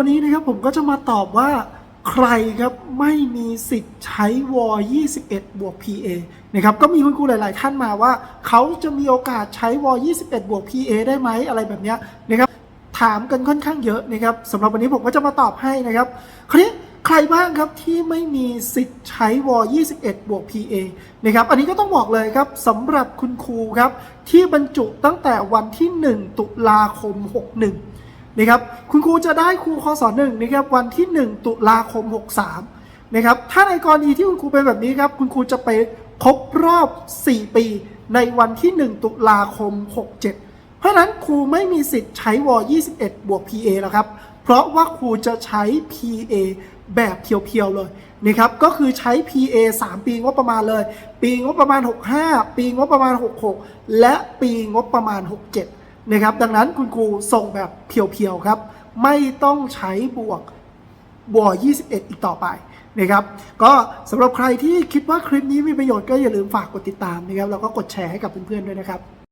วันนี้นะครับผมก็จะมาตอบว่าใครครับไม่มีสิทธิ์ใช้วอ21 บวก PA นะครับก็มีคุณครูหลาย ๆ ท่านมาว่า เขาจะมีโอกาสใช้วอ21 บวก PA ได้ไหมอะไรแบบนี้นะครับถามกันค่อนข้างเยอะนะครับสำหรับวันนี้ผมก็จะมาตอบให้นะครับคราวนี้ใครบ้างครับที่ไม่มีสิทธิ์ใช้วอ21 บวก PA นะครับ อันนี้ก็ต้องบอกเลยครับสำหรับคุณครูครับที่บรรจุตั้งแต่วันที่ 1 ตุลาคม 61 นะครับคุณครูจะได้ครูคศหนึ่งนะครับวันที่ 1 ตุลาคม 63นะครับถ้าในกรณีที่คุณครูเป็นแบบนี้ครับคุณครูจะไปครบรอบ 4 ปี ในวันที่ 1 ตุลาคม 67 เพราะฉะนั้นครูไม่มีสิทธิ์ใช้ว21 บวก PA แล้วครับ เพราะว่าครูจะใช้ PA แบบเพียวๆเลยนะครับก็คือใช้ PA 3 ปีงบประมาณเลย ปีงบประมาณ 65 ปีงบประมาณ 66 และปีงบประมาณ 67 นะครับ ดังนั้นคุณครูส่งแบบเพียวๆครับ ไม่ต้องใช้บวกบวก21 อีกต่อไปนะครับ ก็สำหรับใครที่คิดว่าคลิปนี้มีประโยชน์ก็อย่าลืมฝากกดติดตามนะครับ แล้วก็กดแชร์ให้กับเพื่อนๆด้วยนะครับ